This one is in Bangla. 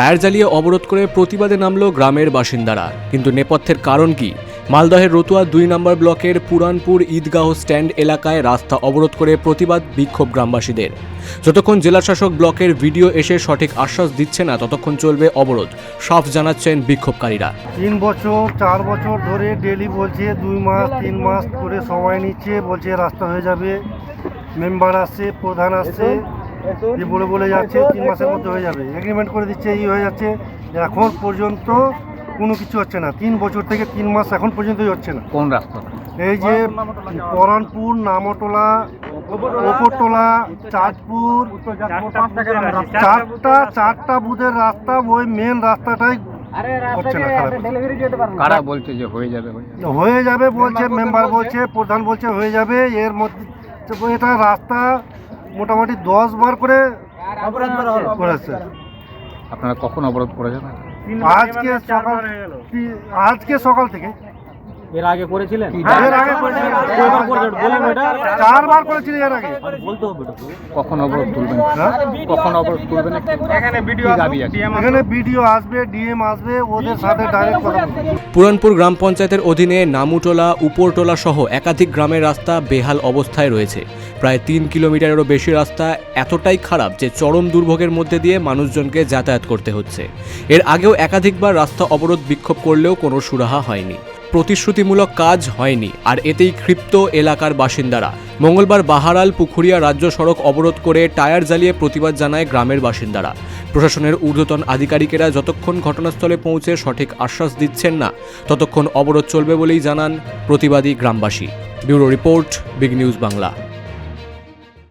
টায়ার জ্বালিয়ে অবরোধ করে প্রতিবাদে নামল গ্রামের বাসিন্দারা। কিন্তু নেপথ্যের কারণ কি? মালদহের রতুয়া দুই নম্বর ব্লকের পুরানপুর ঈদগাহ স্ট্যান্ড এলাকায় রাস্তা অবরোধ করে প্রতিবাদ বিক্ষোভ গ্রামবাসীদের। যতক্ষণ জেলাশাসক ব্লকের ভিডিও এসে সঠিক আশ্বাস দিচ্ছে না, ততক্ষণ চলবে অবরোধ, সাফ জানাচ্ছেন বিক্ষোভকারীরা। তিন বছর, চার বছর ধরে ডেলি বলছে, দুই মাস, তিন মাস করে সময় নিচ্ছে, বলছে রাস্তা হয়ে যাবে, মেম্বার আসছে, প্রধান আসছে। যে বলে বলে যাচ্ছে তিন মাসের মধ্যে হয়ে যাবে। এগ্রিমেন্ট করে দিচ্ছে এই হয়ে যাচ্ছে। এখন পর্যন্ত কোনো কিছু হচ্ছে না। তিন বছর থেকে তিন মাস এখন পর্যন্তই হচ্ছে না। কোন রাস্তা? এই যে পরানপুর নামটোলা ওপরটোলা চাঁদপুর। চারটা চারটা বুথের রাস্তা ওই মেন রাস্তাটাই হচ্ছে না কারা বলছে যে হয়ে যাবে হয়ে যাবে? বলছে মেম্বার বলছে। প্রধান বলছে হয়ে যাবে। এর মধ্যে এটা রাস্তা মোটামুটি দশ বার করে করেছে। আপনারা কখন অবরোধ করেছেন? আজকে সকাল আজকে সকাল থেকে। এর আগে করেছিলেন? এর আগে করেছিলেন। চারবার করেছিল এর আগে। বলতে হবে কখন অবরোধ তুলবেন? হ্যাঁ? কখন অবরোধ তুলবেন এখানে ভিডিও এখানে বিডিও আসবে ডিএম আসবে ওদের সাথে ডাইরেক্ট কথা পুরানপুর গ্রাম পঞ্চায়েতের অধীনে নামুটোলা উপরটোলা সহ একাধিক গ্রামের রাস্তা বেহাল অবস্থায় রয়েছে। প্রায় তিন কিলোমিটারেরও বেশি রাস্তা এতটাই খারাপ যে চরম দুর্ভোগের মধ্যে দিয়ে মানুষজনকে যাতায়াত করতে হচ্ছে। এর আগেও একাধিকবার রাস্তা অবরোধ বিক্ষোভ করলেও কোনো সুরাহা হয়নি। প্রতিশ্রুতিমূলক কাজ হয়নি, আর এতেই ক্ষিপ্ত এলাকার বাসিন্দারা। মঙ্গলবার বাহারাল পুখুরিয়া রাজ্য সড়ক অবরোধ করে টায়ার জ্বালিয়ে প্রতিবাদ জানায় গ্রামের বাসিন্দারা। প্রশাসনের ঊর্ধ্বতন আধিকারিকেরা যতক্ষণ ঘটনাস্থলে পৌঁছে সঠিক আশ্বাস দিচ্ছেন না, ততক্ষণ অবরোধ চলবে বলেই জানান প্রতিবাদী গ্রামবাসী। Bureau report, big news Bangla.